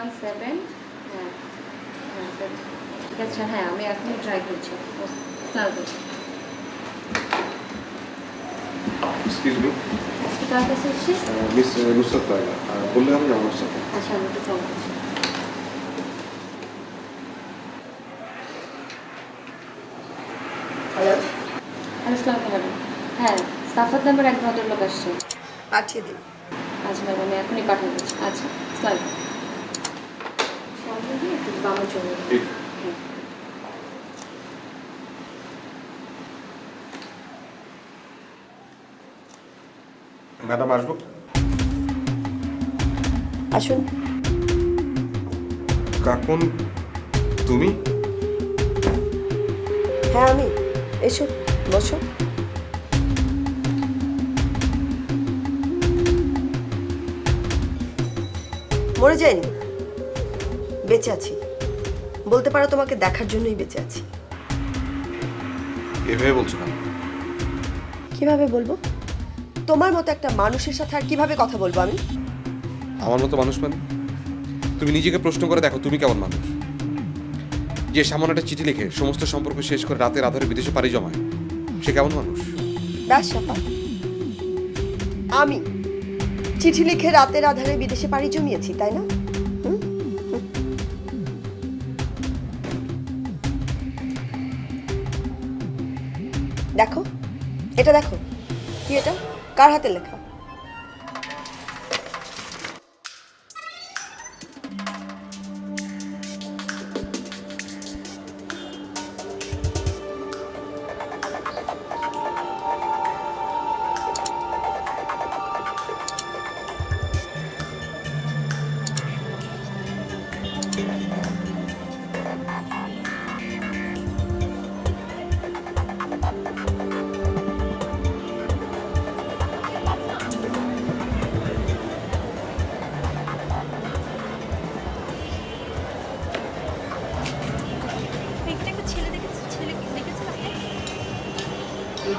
One seven হ্যাঁ হ্যাঁ ঠিক আছে হ্যাঁ আমি এখনই ট্রাই করছি। এক্সকিউজ মি কার কাছে এসছি মিস নুসরাত লাইলা বললে হবে আমার সাথে? আচ্ছা আমি একটু ফোন করছি। হ্যালো হ্যালো সালাম হ্যাঁ সাফাত এক ভদ্রলোক আসছে। পাঠিয়ে দিন। আচ্ছা ম্যাডাম আমি এখনই পাঠিয়ে দিচ্ছি। আচ্ছা ম্যাডাম আসব? আসুন। কাকুন তুমি? হ্যাঁ আমি। এসো বসো। মরে যাইনি বেঁচে আছি। বলতে পারো তোমাকে দেখার জন্যই বেঁচে আছি। এভাবে বলছো না কীভাবে বলব? তোমার মতো একটা মানুষের সাথে আর কীভাবে কথা বলব আমি? আমার মতো মানুষ মানে? তুমি নিজেকে প্রশ্ন করে দেখো তুমি কেমন মানুষ। যে সামান্য একটা চিঠি লিখে সমস্ত সম্পর্ক শেষ করে রাতের আধারে বিদেশে পাড়ি জমায় সে কেমন মানুষ? ব্যাস আমি চিঠি লিখে রাতের আধারে বিদেশে পাড়ি জমিয়েছি তাই না? দেখো এটা দেখো। কি এটা? কার হাতে লেখা?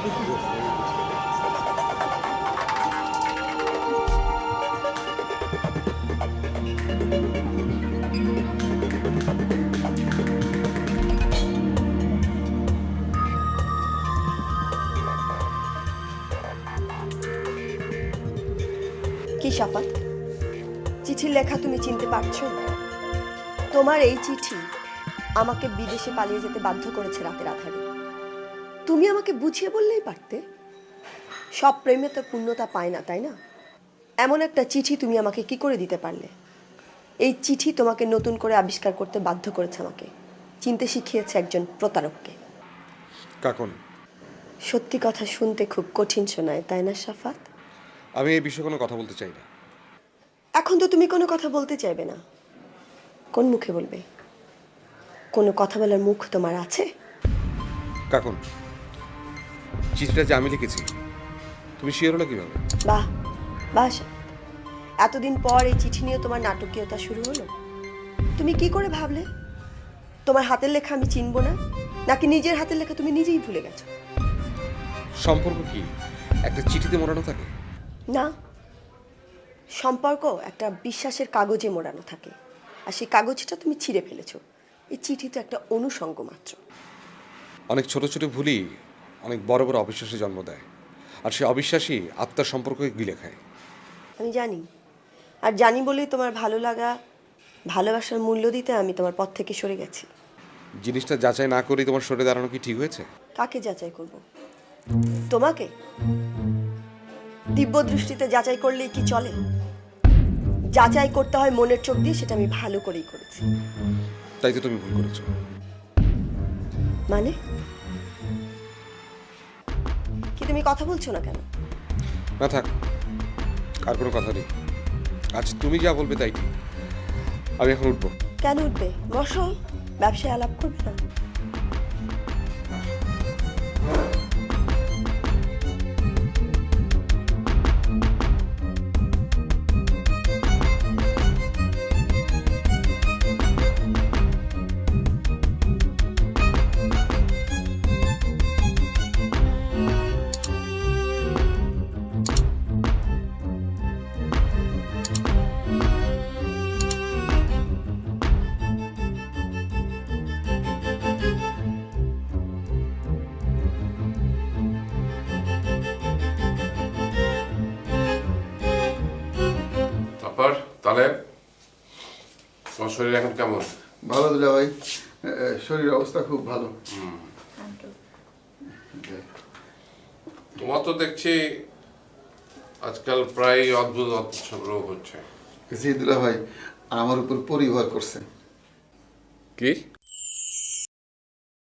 কি সাফাত চিঠির লেখা তুমি চিনতে পারছ? তোমার এই চিঠি আমাকে বিদেশে পালিয়ে যেতে বাধ্য করেছে রাতের আধারে। তুমি আমাকে বুঝিয়ে বললেই পারতে। সব প্রেমে তো পূর্ণতা পায় না তাই না? এমন একটা চিঠি তুমি আমাকে কি করে দিতে পারলে? এই চিঠি তোমাকে নতুন করে আবিষ্কার করতে বাধ্য করেছে আমাকে। চিনতে শিখিয়েছে একজন প্রতারককে। কাকুন। সত্যি কথা শুনতে খুব কঠিন শোনায় তাই না সাফাত? আমি এই বিষয়ে কোনো কথা বলতে চাই না। এখন তো তুমি কোনো কথা বলতে চাইবে না। কোন মুখে বলবে? কোনো কথা বলার মুখ তোমার আছে? কাকুন চিঠিটা যে আমি লিখেছি তুমি শিওর হলো কীভাবে? বাহ বাহ। এতদিন পর এই চিঠি নিয়ে তোমার নাটকীয়তা শুরু হলো? তুমি কি করে ভাবলে? তোমার হাতের লেখা আমি চিনব না নাকি নিজের হাতের লেখা তুমি নিজেই ভুলে গেছো? সম্পর্ক কি? একটা চিঠিতে মোড়ানো থাকে? না সম্পর্ক একটা বিশ্বাসের কাগজে মোড়ানো থাকে। আর সেই কাগজটা তুমি ছিঁড়ে ফেলেছো। এই চিঠি তো একটা অনুষঙ্গ মাত্র। অনেক ছোট ছোট ভুলই অনেক বড় বড় অবিশ্বাসে জন্ম দেয়। আর সে অবিশ্বাসী আত্মার সম্পর্ককে গিলে খায়। আমি জানি। আর জানি বলেই তোমার ভালো লাগা ভালোবাসার মূল্য দিতে আমি তোমার পথ থেকে সরে গেছি। জিনিসটা যাচাই না করেই তোমার সরে দাঁড়ানো কি ঠিক হয়েছে? কাকে যাচাই করব? তোমাকে? দিব্য দৃষ্টিতে যাচাই করলেই কি চলে? যাচাই করতে হয় মনের চোখ দিয়ে সেটা আমি ভালো করেই করেছি। তাই তো তুমি ভুল করেছ। মানে? কি তুমি কথা বলছো না কেন? না থাক আর কোনো কথা নেই। আজ তুমি যা বলবে তাই। আমি এখন উঠবো। কেন উঠবে? বসো ব্যবসায় আলাপ করবে না। তালেব তোমার শরীর এখন কেমন? ভালো দিলা ভাই এ, অবস্থা খুব ভালো। তোমার তো দেখছি আজকাল প্রায় অদ্ভুত অদ্ভুত সব রোগ হচ্ছে। জি দিলা ভাই আমার উপর পরিবার করছে। কি?